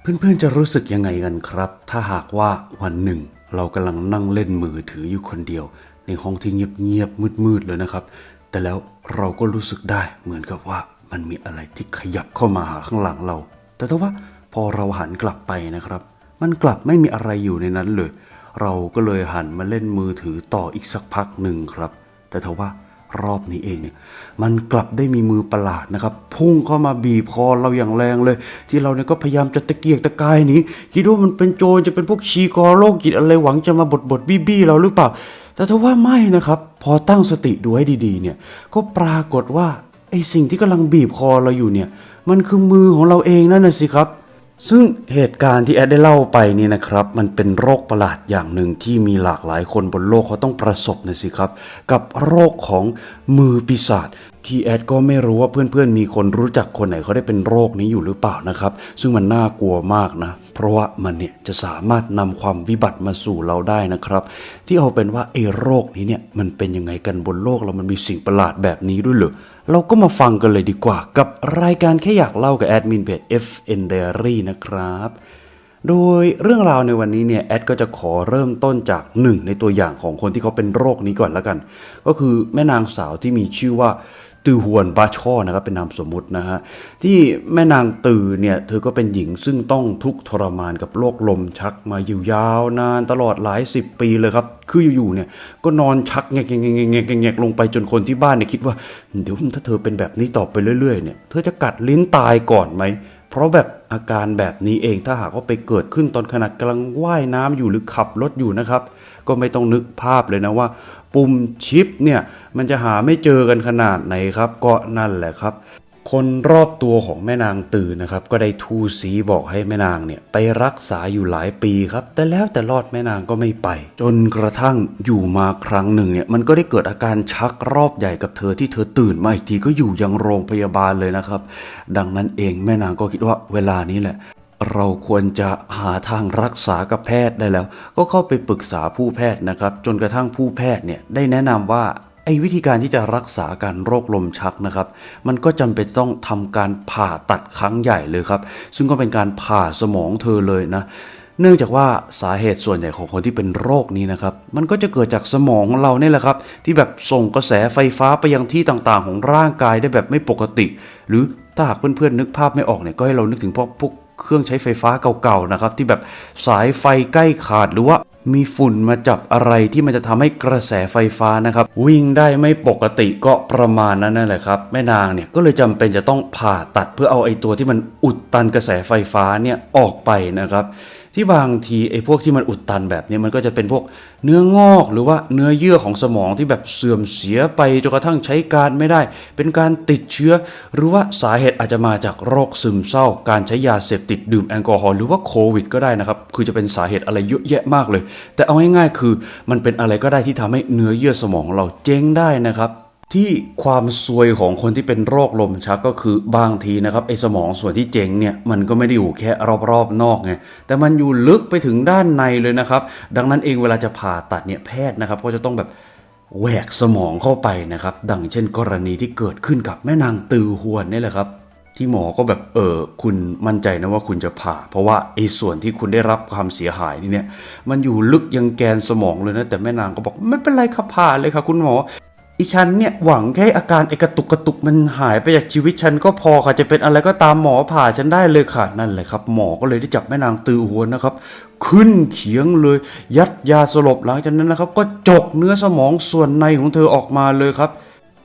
เพื่อนๆจะรู้สึกยังไงกันครับ ถ้าหากว่าวันหนึ่ง เรากำลังนั่งเล่นมือถืออยู่คนเดียว ในห้องที่เงียบๆมืดๆเลยนะครับ แต่แล้วเราก็รู้สึกได้เหมือนกับว่ามันมีอะไรที่ขยับเข้ามาหาข้างหลังเรา แต่ถ้าว่าพอเราหันกลับไปนะครับ มันกลับไม่มีอะไรอยู่ในนั้นเลย เราก็เลยหันมาเล่นมือถือต่ออีกสักพักหนึ่งครับ แต่ทว่า รอบนี้เองเนี่ยมันกลับได้มีมือประหลาดนะครับ พุ่งเข้ามาบีบคอเราอย่างแรงเลย ที่เราเนี่ยก็พยายามจะตะเกียกตะกายหนีคิดว่ามันเป็นโจรจะเป็นพวกชีกอโรคจิตอะไรหวังจะมาบดบดบี้บี้เราหรือเปล่า แต่ถ้าว่าไม่นะครับ พอตั้งสติดูให้ดีๆ เนี่ยก็ปรากฏว่าไอ้สิ่งที่กำลังบีบคอเราอยู่เนี่ย มันคือมือของเราเองนั่นน่ะสิครับ ซึ่งเหตุการณ์ที่แอดได้เล่าไปนี่นะครับ มันเป็นโรคประหลาดอย่างหนึ่งที่มีหลากหลายคนบนโลกเขาต้องประสบนะสิครับ กับโรคของมือปีศาจ ทีแอดก็ไม่รู้ว่าเพื่อนๆ มีคนรู้จักคนไหนเขาได้เป็นโรคนี้อยู่หรือเปล่านะครับ ซึ่งมันน่ากลัวมากนะ เพราะว่ามันเนี่ยจะสามารถนำความวิบัติมาสู่เราได้นะครับ ที่เอาเป็นว่าไอ้โรคนี้เนี่ยมันเป็นยังไงกันบนโลกเรามันมีสิ่งประหลาดแบบนี้ด้วยเหรอเราก็มาฟังกันเลยดีกว่า กับรายการแค่อยากเล่ากับแอดมินเพจ FN Diary นะครับโดยเรื่องราวในวันนี้เนี่ยแอดก็จะขอเริ่มต้นจากหนึ่งในตัวอย่างของคนที่เขาเป็นโรคนี้ก่อนแล้วกัน ก็คือแม่นางสาวที่มีชื่อว่า ตือหวนบาช่อนะครับเป็นนามสมมุตินะฮะที่แม่นางตือเนี่ยเธอก็เป็นหญิงซึ่งต้องทุกข์ทรมานกับโรคลมชักมาอยู่ยาวนานตลอดหลายสิบปีเลยครับ คืออยู่ๆเนี่ยก็นอนชักแงกแงกแงกแงกแงกลงไปจนคนที่บ้านเนี่ยคิดว่าเดี๋ยวถ้าเธอเป็นแบบนี้ต่อไปเรื่อยๆเนี่ยเธอจะกัดลิ้นตายก่อนไหมเพราะแบบ อาการแบบนี้เองถ้าหากว่าไปเกิดขึ้นตอนขณะกำลังว่ายน้ำอยู่หรือขับรถอยู่นะครับ ก็ไม่ต้องนึกภาพเลยนะว่า ปุ่มชิปเนี่ยมันจะหาไม่เจอกันขนาดไหนครับก็นั่นแหละครับ คนรอบตัวของแม่นางตื่นนะครับ ก็ได้ทูสีบอกให้แม่นางเนี่ยไปรักษาอยู่หลายปีครับ แต่แล้วแต่รอดแม่นางก็ไม่ไป จนกระทั่งอยู่มาครั้งหนึ่งเนี่ยมันก็ได้เกิดอาการชักรอบใหญ่กับเธอที่เธอตื่นมาอีกทีก็อยู่ยังโรงพยาบาลเลยนะครับ ดังนั้นเองแม่นางก็คิดว่าเวลานี้แหละเราควรจะหาทางรักษากับแพทย์ได้แล้ว ก็เข้าไปปรึกษาผู้แพทย์นะครับ จนกระทั่งผู้แพทย์เนี่ยได้แนะนำว่า ไอ้วิธีการที่จะรักษาการโรคลมชักนะครับ มันก็จำเป็นต้องทำการผ่าตัดครั้งใหญ่เลยครับ ซึ่งก็เป็นการผ่าสมองเธอเลยนะ เนื่องจากว่าสาเหตุส่วนใหญ่ของคนที่เป็นโรคนี้นะครับ มันก็จะเกิดจากสมองของเราเนี่ยแหละครับ ที่แบบส่งกระแสไฟฟ้าไปยังที่ต่างๆ ของร่างกายได้แบบไม่ปกติ หรือถ้าหากเพื่อนๆนึกภาพไม่ออกเนี่ยก็ให้เรานึกถึงพวกพวก เครื่องใช้ไฟฟ้าเก่าๆนะครับที่แบบสายไฟใกล้ขาดหรือว่ามีฝุ่นมาจับอะไรที่มันจะทำให้กระแสไฟฟ้านะครับ วิ่งได้ไม่ปกติก็ประมาณนั้นนั่นแหละครับแม่นางเนี่ยก็เลยจำเป็นจะต้องผ่าตัดเพื่อเอาไอ้ตัวที่มันอุดตันกระแสไฟฟ้าเนี่ยออกไปนะครับ ที่บางทีไอ้พวกที่มันอุดตันแบบนี้มันก็จะเป็นพวกเนื้องอกหรือว่าเนื้อเยื่อของสมองที่แบบเสื่อมเสียไปจนกระทั่งใช้การไม่ได้ เป็นการติดเชื้อ หรือว่าสาเหตุอาจจะมาจากโรคซึมเศร้า การใช้ยาเสพติดดื่มแอลกอฮอล์หรือว่าโควิด ก็ได้นะครับคือจะเป็นสาเหตุอะไรเยอะแยะมากเลย แต่เอาง่ายๆคือมันเป็นอะไรก็ได้ที่ทำให้เนื้อเยื่อสมองเราเจ๊งได้นะครับ ที่ความซวยของคนที่เป็นโรคลมชักก็คือบางทีนะครับไอ้สมองส่วนที่เจ๋งเนี่ยมันก็ไม่ได้อยู่แค่รอบๆนอกไงแต่มันอยู่ลึกไปถึงด้านในเลยนะครับ ดังนั้นเองเวลาจะผ่าตัดเนี่ยแพทย์นะครับ ก็จะต้องแบบแหวกสมองเข้าไปนะครับ ดังเช่นกรณีที่เกิดขึ้นกับแม่นางตือหวนนี่แหละครับที่หมอก็แบบเออคุณมั่นใจนะว่าคุณจะผ่า เพราะว่าไอ้ส่วนที่คุณได้รับความเสียหายนี่เนี่ย มันอยู่ลึกยังแกนสมองเลยนะแต่แม่นางก็บอกไม่เป็นไรครับผ่าเลยค่ะคุณหมอ อีฉันเนี่ยหวังแค่อาการไอกระตุกกระตุกมันหายไปจากชีวิตฉันก็พอค่ะจะเป็นอะไรก็ตามหมอผ่าฉันได้เลยค่ะนั่นแหละครับ หมอก็เลยได้จับแม่นางตือหัวนะครับ ขึ้นเขียงเลย ยัดยาสลบหลังจากนั้นนะครับ ก็จกเนื้อสมองส่วนในของเธอออกมาเลยครับ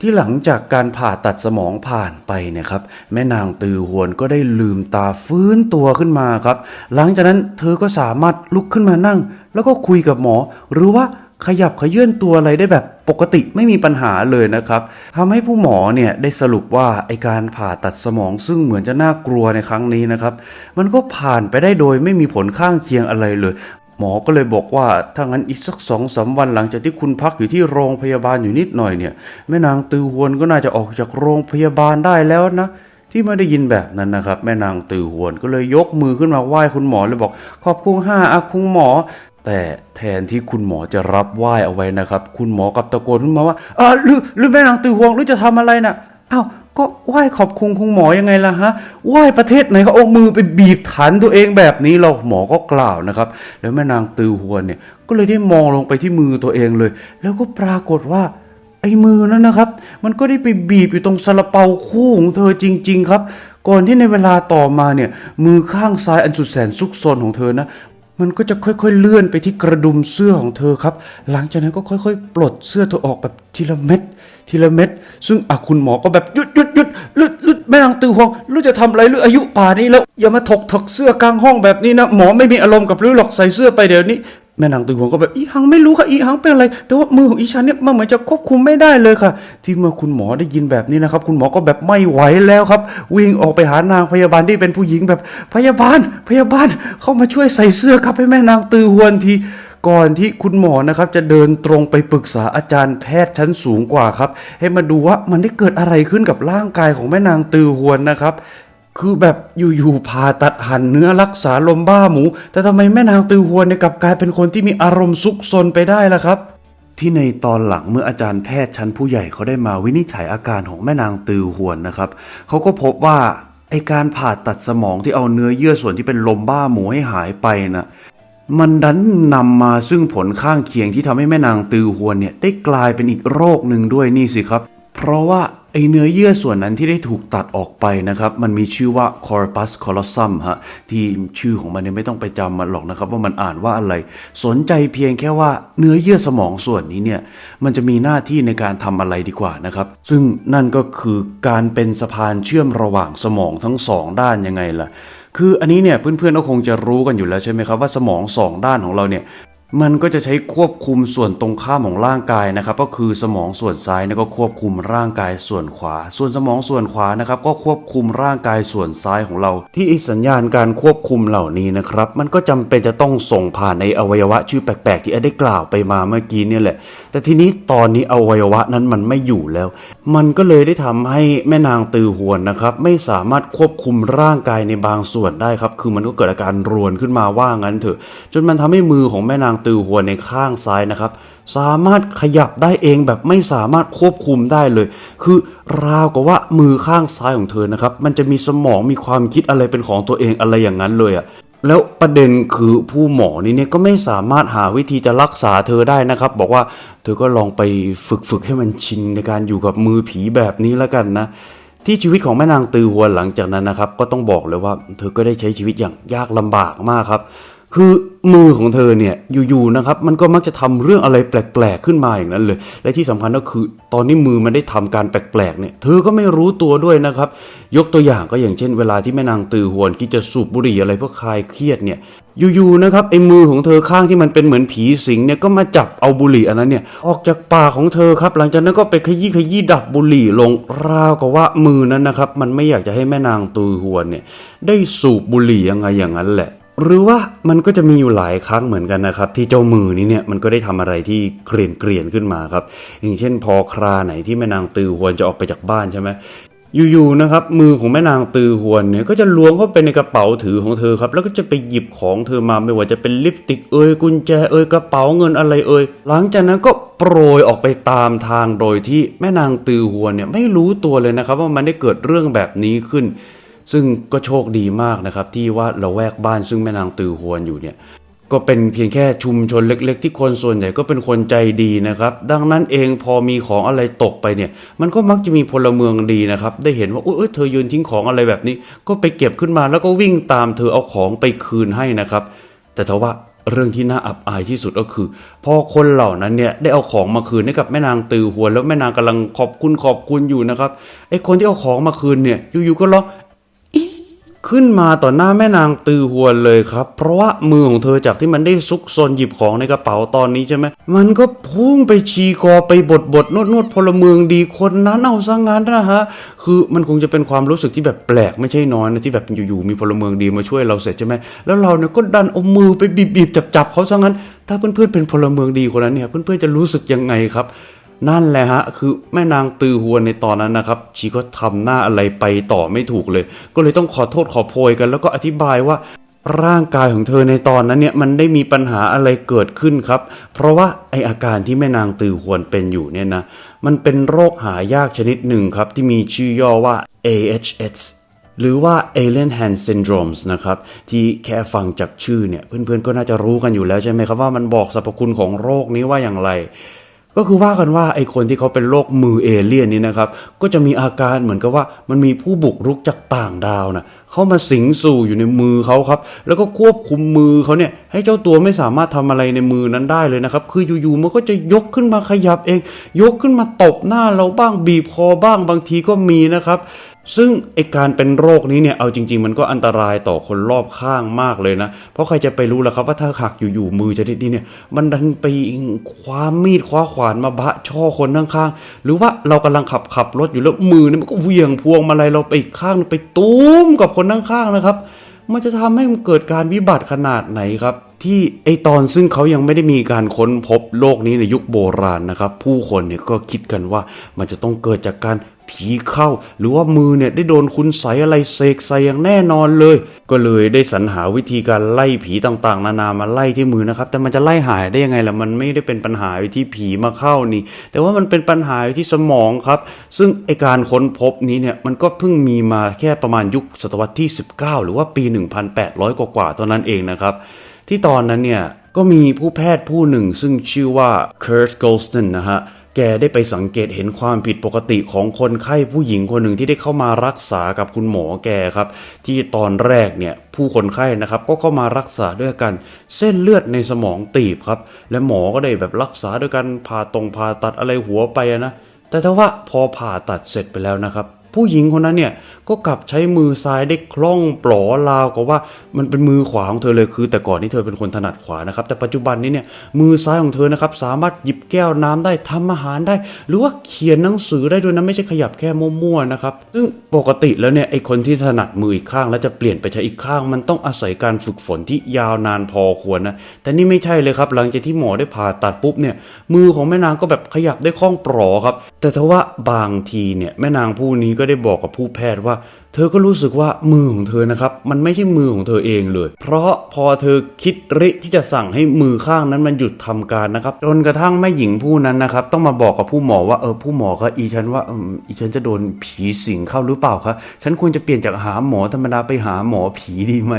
ที่หลังจากการผ่าตัดสมองผ่านไปเนะครับแม่นางตือหวนก็ได้ลืมตาฟื้นตัวขึ้นมาครับ หลังจากนั้นเธอก็สามารถลุกขึ้นมานั่ง แล้วก็คุยกับหมอ หรือว่าขยับขยื่นตัวอะไรได้แบบ ปกติไม่มีปัญหาเลยนะครับทำให้ผู้หมอเนี่ยได้สรุปว่าไอการผ่าตัดสมองซึ่งเหมือนจะน่ากลัวในครั้งนี้นะครับ มันก็ผ่านไปได้โดยไม่มีผลข้างเคียงอะไรเลยหมอก็เลยบอกว่าถ้างั้นอีกสักสองสาวันหลังจากที่คุณพักอยู่ที่โรงพยาบาลอยู่นิดหน่อยเนี่ยแม่นางตือหวนก็น่าจะออกจากโรงพยาบาลได้แล้วนะ ที่ไม่ได้ยินแบบนั้นนะครับ แม่นางตือหวนก็เลยยกมือขึ้นมาไหว้คุณหมอเลยบอก ขอบคุณห้าอาคุณหมอ แต่แทนที่คุณหมอจะรับไหว้เอาไว้นะครับ คุณหมอกับตะโกนขึ้นมาว่าเออหรือหรือแม่นางตือหวงหรือจะทำอะไรนะ่ะอ้าวก็ไหว้ขอบคุณคุณหมอยังไงล่ะฮะไหว้ประเทศไหนเขาเอามือไปบีบฐานตัวเองแบบนี้เราหมอก็กล่าวนะครับ แล้วแม่นางตือหวนเนี่ยก็เลยได้มองลงไปที่มือตัวเองเลย แล้วก็ปรากฏว่าไอ้มือนั้นนะครับ มันก็ได้ไปบีบอยู่ตรงซาลาเปาคู่ของเธอจริง ๆ ครับ ก่อนที่ในเวลาต่อมาเนี่ยมือข้างซ้ายอันสุดแสนซุกซนของเธอนะ มันก็จะค่อยๆเลื่อนไปที่กระดุมเสื้อของเธอครับ หลังจากนั้นก็ค่อยๆ ปลดเสื้อเธอออกแบบทีละเม็ดทีละเม็ด ซึ่งอะคุณหมอก็แบบหยุดหยุดหยุดลุดลุดแม่นางตือหวงลุดจะทำอะไรลุดออายุป่านี้แล้ว อย่ามาถกถกเสื้อกลางห้องแบบนี้นะ หมอไม่มีอารมณ์กับลุดหรอกใส่เสื้อไปเดี๋ยวนี้ แม่นางตือหวงก็แบบอีหังไม่รู้ค่ะอีหังเป็นอะไรแต่ว่ามือของอีฉันเนี่ยมันเหมือนจะควบคุมไม่ได้เลยค่ะ ที่เมื่อคุณหมอได้ยินแบบนี้นะครับ คุณหมอก็แบบไม่ไหวแล้วครับ วิ่งออกไปหานางพยาบาลที่เป็นผู้หญิงแบบพยาบาล พยาบาลเข้ามาช่วยใส่เสื้อครับให้แม่นางตือหวนทีก่อนที่คุณหมอนะครับจะเดินตรงไปปรึกษาอาจารย์แพทย์ชั้นสูงกว่าครับ ให้มาดูว่ามันได้เกิดอะไรขึ้นกับร่างกายของแม่นางตือหวนนะครับ คือแบบอยู่ๆผ่าตัดหั่นเนื้อรักษาลมบ้าหมู แต่ทำไมแม่นางตือหวนเนี่ยกลับกลายเป็นคนที่มีอารมณ์ซุกซนไปได้ล่ะครับ ที่ในตอนหลังเมื่ออาจารย์แพทย์ชั้นผู้ใหญ่เขาได้มาวินิจฉัยอาการของแม่นางตือหวนนะครับเขาก็พบว่าไอการผ่าตัดสมองที่เอาเนื้อเยื่อส่วนที่เป็นลมบ้าหมูให้หายไปน่ะมันดันนำมาซึ่งผลข้างเคียงที่ทำให้แม่นางตือหวนเนี่ยได้กลายเป็นอีกโรคหนึ่งด้วยนี่สิครับ เพราะว่า ไอเนื้อเยื่อส่วนนั้นที่ได้ถูกตัดออกไปนะครับ มันมีชื่อว่า corpus callosum ฮะ ที่ชื่อของมันเนี่ยไม่ต้องไปจำมันหรอกนะครับ ว่ามันอ่านว่าอะไร สนใจเพียงแค่ว่าเนื้อเยื่อสมองส่วนนี้เนี่ย มันจะมีหน้าที่ในการทำอะไรดีกว่านะครับ ซึ่งนั่นก็คือการเป็นสะพานเชื่อมระหว่างสมองทั้งสองด้านยังไงล่ะ คืออันนี้เนี่ยเพื่อนๆก็คงจะรู้กันอยู่แล้วใช่ไหมครับว่าสมองสองด้านของเราเนี่ย มันก็จะใช้ควบคุมส่วนตรงข้ามของร่างกายนะครับ ก็คือสมองส่วนซ้ายนยก็ควบคุมร่างกายส่วนขวา ส่วนสมองส่วนขวานะครับ ก็ควบคุมร่างกายส่วนซ้ายของเรา ที่สัญญาณการควบคุมเหล่านี้นะครับ มันก็จำเป็นจะต้องส่งผ่านในอวัยวะชื่อแปลกๆ ที่ได้กล่าวไปมาเมื่อกี้เนี่ยแหละ แต่ทีนี้ตอนนี้อวัยวะนั้นมันไม่อยู่แล้ว มันก็เลยได้ทำให้แม่นางตือหวนนะครับ ไม่สามารถควบคุมร่างกายในบางส่วนได้ครับ คือมันก็เกิดอาการรวนขึ้นมาว่างั้นเถอะ จนมันทำให้มือของแม่นางตือหวนในข้างซ้ายนะครับ สามารถขยับได้เองแบบไม่สามารถควบคุมได้เลย คือราวกับว่ามือข้างซ้ายของเธอนะครับ มันจะมีสมองมีความคิดอะไรเป็นของตัวเองอะไรอย่างนั้นเลยอะแล้วประเด็นคือผู้หมอนี่เนี่ยก็ไม่สามารถหาวิธีจะรักษาเธอได้นะครับ บอกว่าเธอก็ลองไปฝึกฝึกให้มันชินในการอยู่กับมือผีแบบนี้แล้วกันนะที่ชีวิตของแม่นางตือหวนหลังจากนั้นนะครับ ก็ต้องบอกเลยว่า เธอก็ได้ใช้ชีวิตอย่างยากลำบากมากครับ คือมือของเธอเนี่ยอยู่ๆนะครับมันก็มักจะทำเรื่องอะไรแปลกๆขึ้นมาอย่างนั้นเลย และที่สำคัญก็คือ ตอนนี้มือมันได้ทำการแปลกๆเนี่ยเธอก็ไม่รู้ตัวด้วยนะครับ ยกตัวอย่างก็อย่างเช่น เวลาที่แม่นางตือหวนคิดจะสูบบุหรี่อะไรเพื่อคลายเครียดเนี่ยอยู่ๆนะครับไอ้มือของเธอข้างที่มันเป็นเหมือนผีสิงเนี่ยก็มาจับเอาบุหรี่อันนั้นเนี่ยออกจากปากของเธอครับ หลังจากนั้นก็ไปขยี้ขยี้ดับบุหรี่ลงราวกับว่ามือนั้นนะครับมันไม่อยากจะให้แม่นางตือหวนเนี่ยได้สูบบุหรี่ยังไงอย่างนั้นแหละ หรือว่ามันก็จะมีอยู่หลายครั้งเหมือนกันนะครับ ที่เจ้ามือนี้เนี่ยมันก็ได้ทำอะไรที่เกรียนเกรียนขึ้นมาครับ อย่างเช่น พอคราไหนที่แม่นางตือหวนจะออกไปจากบ้านใช่ไหมอยู่ๆนะครับมือของแม่นางตือหวนเนี่ยก็จะล้วงเข้าไปในกระเป๋าถือของเธอครับ แล้วก็จะไปหยิบของเธอมาไม่ว่าจะเป็นลิปติกเอ่ยกุญแจเอ่ยกระเป๋าเงินอะไรเอ่ยหลังจากนั้นก็โปรยออกไปตามทางโดยที่แม่นางตือหวนเนี่ยไม่รู้ตัวเลยนะครับ ว่ามันได้เกิดเรื่องแบบนี้ขึ้น ซึ่งก็โชคดีมากนะครับที่ว่าเราแวกบ้านซึ่งแม่นางตือหวนอยู่เนี่ยก็เป็นเพียงแค่ชุมชนเล็ก ๆ ที่คนส่วนใหญ่ก็เป็นคนใจดีนะครับ ดังนั้นเองพอมีของอะไรตกไปเนี่ย มันก็มักจะมีพลเมืองดีนะครับ ได้เห็นว่าเอยเธอยืนทิ้งของอะไรแบบนี้ ก็ไปเก็บขึ้นมาแล้วก็วิ่งตามเธอเอาของไปคืนให้นะครับ แต่ทว่าเรื่องที่น่าอับอายที่สุดก็คือ พอคนเหล่านั้นเนี่ยได้เอาของมาคืนให้กับแม่นางตือหวนแล้วแม่นางกำลังขอบคุณขอบคุณอยู่นะครับไอ้คนที่เอาของมาคืนเนี่ยอยู่ๆก็ร้อง ขึ้นมาต่อหน้าแม่นางตือหวนเลยครับ เพราะว่ามือของเธอจากที่มันได้ซุกซนหยิบของในกระเป๋าตอนนี้ใช่ไหมมันก็พุ่งไปชีกอไปบดบดนวดนวดพลเมืองดีคนนั้นเอาซะงั้นนะฮะคือมันคงจะเป็นความรู้สึกที่แบบแปลกไม่ใช่น้อยนะที่แบบอยู่ๆมีพลเมืองดีมาช่วยเราเสร็จใช่ไหมแล้วเราเนี่ยก็ดันเอามือไปบีบๆจับๆเขาซะงั้น ถ้าเพื่อนๆเป็นพลเมืองดีคนนั้นเนี่ยเพื่อนๆจะรู้สึกยังไงครับ นั่นแหละฮะ คือแม่นางตือหวนในตอนนั้นนะครับ ชีก็ทำหน้าอะไรไปต่อไม่ถูกเลย ก็เลยต้องขอโทษขอโพยกัน แล้วก็อธิบายว่าร่างกายของเธอในตอนนั้นเนี่ยมันได้มีปัญหาอะไรเกิดขึ้นครับ เพราะว่าไออาการที่แม่นางตือหวนเป็นอยู่เนี่ยนะ มันเป็นโรคหายากชนิดหนึ่งครับ ที่มีชื่อย่อว่า AHS หรือว่า Alien Hand Syndromes นะครับ ที่แค่ฟังจากชื่อเนี่ย เพื่อนๆก็น่าจะรู้กันอยู่แล้วใช่ไหมครับว่ามันบอกสรรพคุณของโรคนี้ว่าอย่างไร ก็คือว่ากันว่าไอคนที่เขาเป็นโรคมือเอเลี่ยนนี่นะครับ ก็จะมีอาการเหมือนกับว่ามันมีผู้บุกรุกจากต่างดาวนะเข้ามาสิงสู่อยู่ในมือเขาครับ แล้วก็ควบคุมมือเขาเนี่ย ให้เจ้าตัวไม่สามารถทำอะไรในมือนั้นได้เลยนะครับ คืออยู่ๆมันก็จะยกขึ้นมาขยับเอง ยกขึ้นมาตบหน้าเราบ้างบีบคอบ้างบางทีก็มีนะครับ ซึ่งไอการเป็นโรคนี้เนี่ยเอาจริง ๆ มันก็อันตรายต่อคนรอบข้างมากเลยนะ เพราะใครจะไปรู้ล่ะครับว่าถ้าหักอยู่ๆมือชนิดนี้เนี่ย มันดันไปคว้ามีดคว้าขวานมาบะช่อคนข้างๆหรือว่าเรากำลังขับขับรถอยู่แล้วมือเนี่ยมันก็เวียงพวงมาลัยเราไปอีกข้างไปตุ้มกับคนข้างๆนะครับ มันจะทำให้มันเกิดการวิบัติขนาดไหนครับที่ไอตอนซึ่งเขายังไม่ได้มีการค้นพบโลกนี้ในยุคโบราณนะครับ ผู้คนเนี่ยก็คิดกันว่ามันจะต้องเกิดจากการ ผีเข้า หรือว่ามือเนี่ยได้โดนคุณใสอะไรเสกใส่อย่างแน่นอนเลย ก็เลยได้สรรหาวิธีการไล่ผีต่างๆ นานามาไล่ที่มือนะครับ แต่มันจะไล่หายได้ยังไงล่ะมันไม่ได้เป็นปัญหาที่ผีมาเข้านี่ แต่ว่ามันเป็นปัญหาที่สมองครับ ซึ่งไอการค้นพบนี้เนี่ยมันก็เพิ่งมีมาแค่ประมาณยุคศตวรรษที่ 19 หรือว่าปี 1800 กว่าๆเท่านั้นเองนะครับที่ตอนนั้นเนี่ยก็มีผู้แพทย์ผู้หนึ่งซึ่งชื่อว่า Kurt Goldstein นะฮะ แกได้ไปสังเกตเห็นความผิดปกติของคนไข้ผู้หญิงคนหนึ่งที่ได้เข้ามารักษากับคุณหมอแกครับ ที่ตอนแรกเนี่ยผู้คนไข้นะครับ ก็เข้ามารักษาด้วยกัน เส้นเลือดในสมองตีบครับ และหมอก็ได้แบบรักษาด้วยกันผ่าตรงผ่าตัดอะไรหัวไปนะแต่ถ้าว่าพอผ่าตัดเสร็จไปแล้วนะครับ ผู้หญิงคนนั้นเนี่ยก็กลับใช้มือซ้ายได้คล่องปลอลาวกับว่ามันเป็นมือขวาของเธอเลยคือ แต่ก่อนนี้เธอเป็นคนถนัดขวานะครับ แต่ปัจจุบันนี้เนี่ยมือซ้ายของเธอนะครับสามารถหยิบแก้วน้ำได้ทำอาหารได้ หรือว่าเขียนหนังสือได้ด้วยนะไม่ใช่ขยับแค่มั่วๆนะครับซึ่งปกติแล้วเนี่ยไอคนที่ถนัดมืออีกข้าง แล้วจะเปลี่ยนไปใช้อีกข้าง มันต้องอาศัยการฝึกฝนที่ยาวนานพอควรนะแต่นี่ไม่ใช่เลยครับหลังจากที่หมอได้ผ่าตัดปุ๊บเนี่ยมือของแม่นางก็แบบขยับได้คล่องปลอครับแต่ทว่าบางทีเนี่ยแม่นางผู้นี้ก็ได้บอกกับผู้แพทย์ว่า เธอก็รู้สึกว่ามือของเธอนะครับ มันไม่ใช่มือของเธอเองเลย เพราะพอเธอคิดริที่จะสั่งให้มือข้างนั้นมันหยุดทำการนะครับจนกระทั่งแม่หญิงผู้นั้นนะครับต้องมาบอกกับผู้หมอว่าเออผู้หมอก็อีฉันว่าอีฉันจะโดนผีสิงเข้าหรือเปล่าคะฉันควรจะเปลี่ยนจากหาหมอธรรมดาไปหาหมอผีดีไหม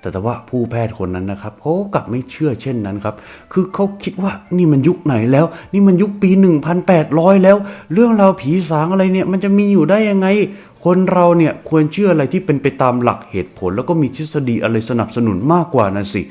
แต่แต่ว่าผู้แพทย์คนนั้นนะครับเขากลับไม่เชื่อเช่นนั้นครับ คือเขาคิดว่านี่มันยุคไหนแล้ว นี่มันยุคปี 1800 แล้ว เรื่องราวผีสางอะไรเนี่ย มันจะมีอยู่ได้ยังไง คนเราเนี่ยควรเชื่ออะไรที่เป็นไปตามหลักเหตุผล แล้วก็มีทฤษฎีอะไรสนับสนุนมากกว่านะสิ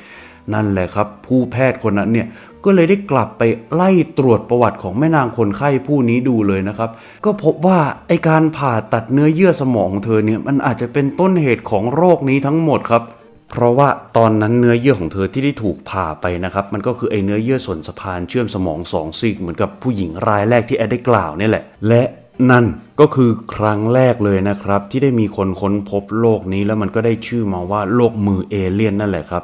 นั่นแหละครับ ผู้แพทย์คนนั้นเนี่ยก็เลยได้กลับไปไล่ตรวจประวัติของแม่นางคนไข้ผู้นี้ดูเลยนะครับ ก็พบว่าไอการผ่าตัดเนื้อเยื่อสมองของเธอเนี่ยมันอาจจะเป็นต้นเหตุของโรคนี้ทั้งหมดครับ เพราะว่าตอนนั้นเนื้อเยื่อของเธอที่ได้ถูกผ่าไปนะครับ มันก็คือไอเนื้อเยื่อส่วนสะพานเชื่อมสมองสองซีกเหมือนกับผู้หญิงรายแรกที่แอดได้กล่าวนี่แหละ และนั่นก็คือครั้งแรกเลยนะครับ ที่ได้มีคนค้นพบโลกนี้แล้วมันก็ได้ชื่อมาว่าโลกมือเอเลี่ยนนั่นแหละครับ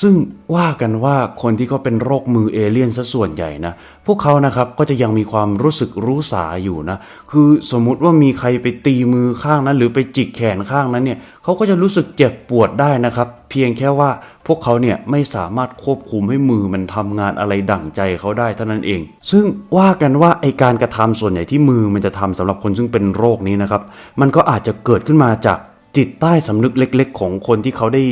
ซึ่งว่ากันว่าคนที่เขาเป็นโรคมือเอเลี่ยนซะส่วนใหญ่นะ พวกเขานะครับก็จะยังมีความรู้สึกรู้สาอยู่นะ คือสมมุติว่ามีใครไปตีมือข้างนั้น หรือไปจิกแขนข้างนั้นเนี่ยเขาก็จะรู้สึกเจ็บปวดได้นะครับ เพียงแค่ว่าพวกเขาเนี่ยไม่สามารถควบคุมให้มือมันทำงานอะไรดั่งใจเขาได้เท่านั้นเอง ซึ่งว่ากันว่าไอการกระทำส่วนใหญ่ที่มือมันจะทำสำหรับคนซึ่งเป็นโรคนี้นะครับ มันก็อาจจะเกิดขึ้นมาจาก จิตใต้สำนึกเล็ก ๆ ของคนที่เขาได้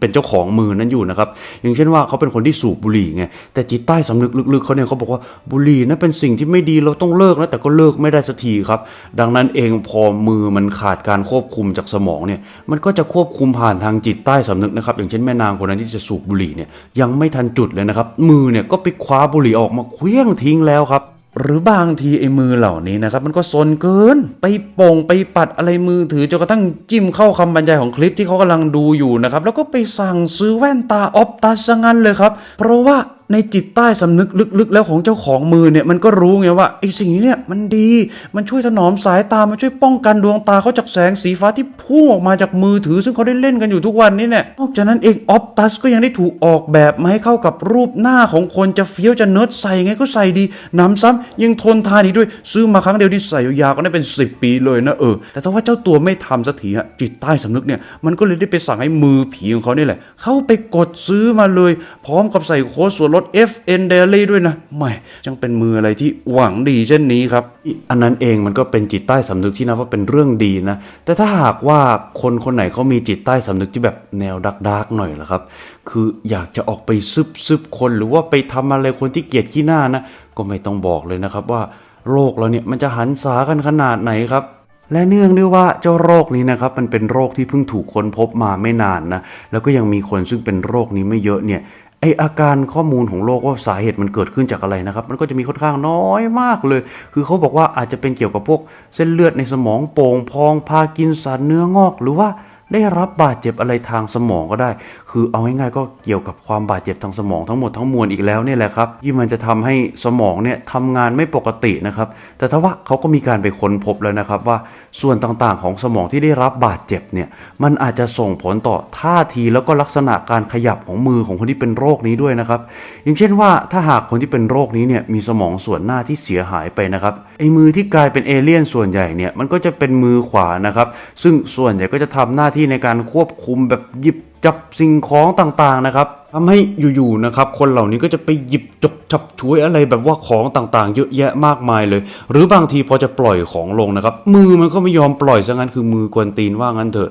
เป็นเจ้าของมือนั้นอยู่นะครับ อย่างเช่นว่าเขาเป็นคนที่สูบบุหรี่ไงแต่จิตใต้สำนึกลึกๆเขาเนี่ยเขาบอกว่าบุหรี่นั้นเป็นสิ่งที่ไม่ดีเราต้องเลิกนะแต่ก็เลิกไม่ได้สักทีครับ ดังนั้นเองพอมือมันขาดการควบคุมจากสมองเนี่ยมันก็จะควบคุมผ่านทางจิตใต้สำนึกนะครับ อย่างเช่นแม่นางคนนั้นที่จะสูบบุหรี่เนี่ยยังไม่ทันจุดเลยนะครับมือเนี่ยก็ไปคว้าบุหรี่ออกมาเคลี้ยงทิ้งแล้วครับ หรือบางทีไอ้มือเหล่านี้นะครับ มันก็ซนเกิน ไปโป่งไปปัดอะไรมือถือจนกระทั่งจิ้มเข้าคำบรรยายของคลิปที่เขากำลังดูอยู่นะครับ แล้วก็ไปสั่งซื้อแว่นตาออฟตัสซะงั้นเลยครับ เพราะว่า ในจิตใต้สำนึกลึกๆ แล้วของเจ้าของมือเนี่ยมันก็รู้ไงว่าไอ้สิ่งนี้เนี่ยมันดีมันช่วยถนอมสายตา มันช่วยป้องกันดวงตาเขาจากแสงสีฟ้าที่พุ่งออกมาจากมือถือ ซึ่งเขาได้เล่นกันอยู่ทุกวันนี้เนี่ยนอกจากนั้นเองออฟตัสก็ยังได้ถูกออกแบบมาให้เข้ากับรูปหน้าของคนจะเฟี้ยวจะเนิร์ดใส่ไงก็ใส่ดีหนำซ้ำยังทนทานอีกด้วย ซื้อมาครั้งเดียวที่ใส่ยาวก็ได้เป็น 10 ปีเลยนะเออแต่ถ้าว่าเจ้าตัวไม่ทำสักทีอะจิตใต้สำนึกเนี่ยมันก็เลยได้ไปสั่งให้มือผีของเขานี่แหละเข้าไปกดซื้อมาเลย พร้อมกับใส่โค้ดส่วนลดถ FN Daily ด้วยนะไม่จังเป็นมืออะไรที่หวังดีเช่นนี้ครับ อันนั้นเองมันก็เป็นจิตใต้สำนึกที่นับว่าเป็นเรื่องดีนะ แต่ถ้าหากว่าคนคนไหนเขามีจิตใต้สำนึกที่แบบแนวดักดักๆหน่อยล่ะครับ คืออยากจะออกไปซึบซึบคนหรือว่าไปทำอะไรคนที่เกลียดขี้หน้านะ ก็ไม่ต้องบอกเลยนะครับว่าโรคเราเนี่ยมันจะหันษากันขนาดไหนครับและเนื่องด้วยว่าเจ้าโรคนี้นะครับมันเป็นโรคที่เพิ่งถูกค้นพบมาไม่นานนะแล้วก็ยังมีคนซึ่งเป็นโรคนี้ไม่เยอะเนี่ย ไออาการข้อมูลของโรคว่าสาเหตุมันเกิดขึ้นจากอะไรนะครับ มันก็จะมีค่อนข้างน้อยมากเลย คือเขาบอกว่าอาจจะเป็นเกี่ยวกับพวกเส้นเลือดในสมองโป่งพองพากินสารเนื้องอกหรือว่า ได้รับบาดเจ็บอะไรทางสมองก็ได้ คือเอาง่ายๆก็เกี่ยวกับความบาดเจ็บทางสมองทั้งหมดทั้งมวลอีกแล้วเนี่ยแหละครับที่มันจะทำให้สมองเนี่ยทำงานไม่ปกตินะครับ แต่ถ้าว่าเขาก็มีการไปค้นพบแล้วนะครับว่าส่วนต่างๆของสมองที่ได้รับบาดเจ็บเนี่ยมันอาจจะส่งผลต่อท่าทีแล้วก็ลักษณะการขยับของมือของคนที่เป็นโรคนี้ด้วยนะครับ อย่างเช่นว่าถ้าหากคนที่เป็นโรคนี้เนี่ยมีสมองส่วนหน้าที่เสียหายไปนะครับไอ้มือที่กลายเป็นเอเลี่ยนส่วนใหญ่เนี่ยมันก็จะเป็นมือขวานะครับ ซึ่งส่วนใหญ่ก็จะทำหน้าที่ในการควบคุมแบบหยิบจับสิ่งของต่างๆนะครับทำให้อยู่ๆนะครับคนเหล่านี้ก็จะไปหยิบจกจับช่วยอะไรแบบว่าของต่างๆ เยอะแยะมากมายเลย หรือบางทีพอจะปล่อยของลงนะครับ มือมันก็ไม่ยอมปล่อยซะงั้นคือมือกวนตีนว่างั้นเถอะ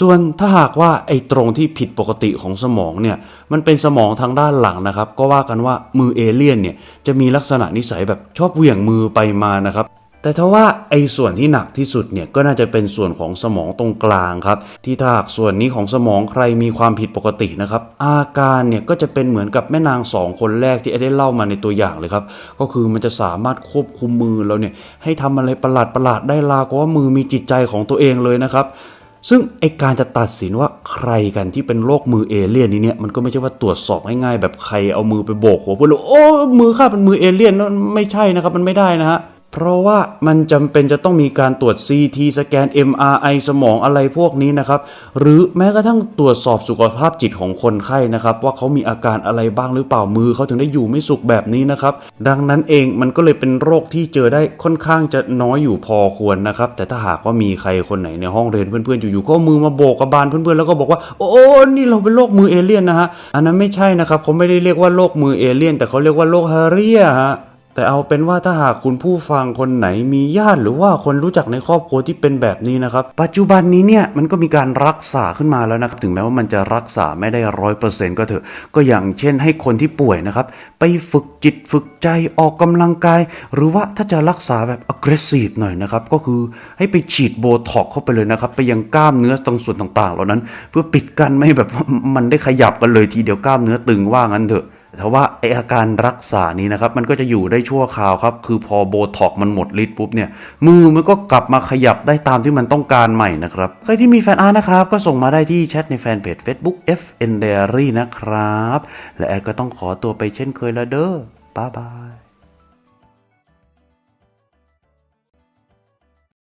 ส่วนถ้าหากว่าไอ้ตรงที่ผิดปกติของสมองเนี่ยมันเป็นสมองทางด้านหลังนะครับ ก็ว่ากันว่ามือเอเลี่ยนเนี่ยจะมีลักษณะนิสัยแบบชอบเหวี่ยงมือไปมานะครับ แต่ถ้าว่าไอ้ส่วนที่หนักที่สุดเนี่ยก็น่าจะเป็นส่วนของสมองตรงกลางครับ ที่ถ้าส่วนนี้ของสมองใครมีความผิดปกตินะครับ อาการเนี่ยก็จะเป็นเหมือนกับแม่นางสองคนแรกที่ไอ้ได้เล่ามาในตัวอย่างเลยครับ ก็คือมันจะสามารถควบคุมมือเราเนี่ยให้ทำอะไรประหลาดประหลาดได้ลาวก็ว่ามือมีจิตใจของตัวเองเลยนะครับซึ่งไอการจะตัดสินว่าใครกันที่เป็นโรคมือเอเลี่ยนนี้เนี่ยมันก็ไม่ใช่ว่าตรวจสอบง่ายๆแบบใครเอามือไปโบกหัวเพื่อนแล้วโอ้มือข้าเป็นมือเอเลี่ยนนั่นไม่ใช่นะครับมันไม่ได้นะฮะ เพราะว่ามันจำเป็นจะต้องมีการตรวจ CT สแกน MRI สมองอะไรพวกนี้นะครับ หรือแม้กระทั่งตรวจสอบสุขภาพจิตของคนไข้นะครับ ว่าเขามีอาการอะไรบ้างหรือเปล่ามือเขาถึงได้อยู่ไม่สุขแบบนี้นะครับ ดังนั้นเองมันก็เลยเป็นโรคที่เจอได้ค่อนข้างจะน้อยอยู่พอควรนะครับ แต่ถ้าหากว่ามีใครคนไหนในห้องเรียนเพื่อนๆอยู่ๆก็มือมาโบกกับบานเพื่อนๆแล้วก็บอกว่า โอ้นี่เราเป็นโรคมือเอเลี่ยนนะฮะอันนั้นไม่ใช่นะครับเขาไม่ได้เรียกว่าโรคมือเอเลี่ยนแต่เขาเรียกว่าโรคฮาเรียฮะ แต่เอาเป็นว่าถ้าหากคุณผู้ฟังคนไหนมีญาติหรือว่าคนรู้จักในครอบครัวที่เป็นแบบนี้นะครับ ปัจจุบันนี้เนี่ยมันก็มีการรักษาขึ้นมาแล้วนะครับ ถึงแม้ว่ามันจะรักษาไม่ได้ร้อยเปอร์เซ็นต์ก็เถอะ ก็อย่างเช่นให้คนที่ป่วยนะครับ ไปฝึกจิตฝึกใจออกกำลังกาย หรือว่าถ้าจะรักษาแบบ aggressive หน่อยนะครับ ก็คือให้ไปฉีดโบท็อกเข้าไปเลยนะครับ ไปยังกล้ามเนื้อตรงส่วนต่างๆ เหล่านั้น เพื่อปิดกั้นไม่ให้แบบมันได้ขยับกันเลยทีเดียวกล้ามเนื้อตึงว่างั้นเถอะ แต่ว่าไออาการรักษานี้นะครับ มันก็จะอยู่ได้ชั่วคราวครับ คือพอโบท็อกมันหมดฤทธิ์ปุ๊บเนี่ย มือมันก็กลับมาขยับได้ตามที่มันต้องการใหม่นะครับ ใครที่มีแฟนอาร์ตนะครับ ก็ส่งมาได้ที่แชทในแฟนเพจ Facebook FN Diary นะครับ และแอดก็ต้องขอตัวไปเช่นเคยแล้วเด้อบ๊ายบาย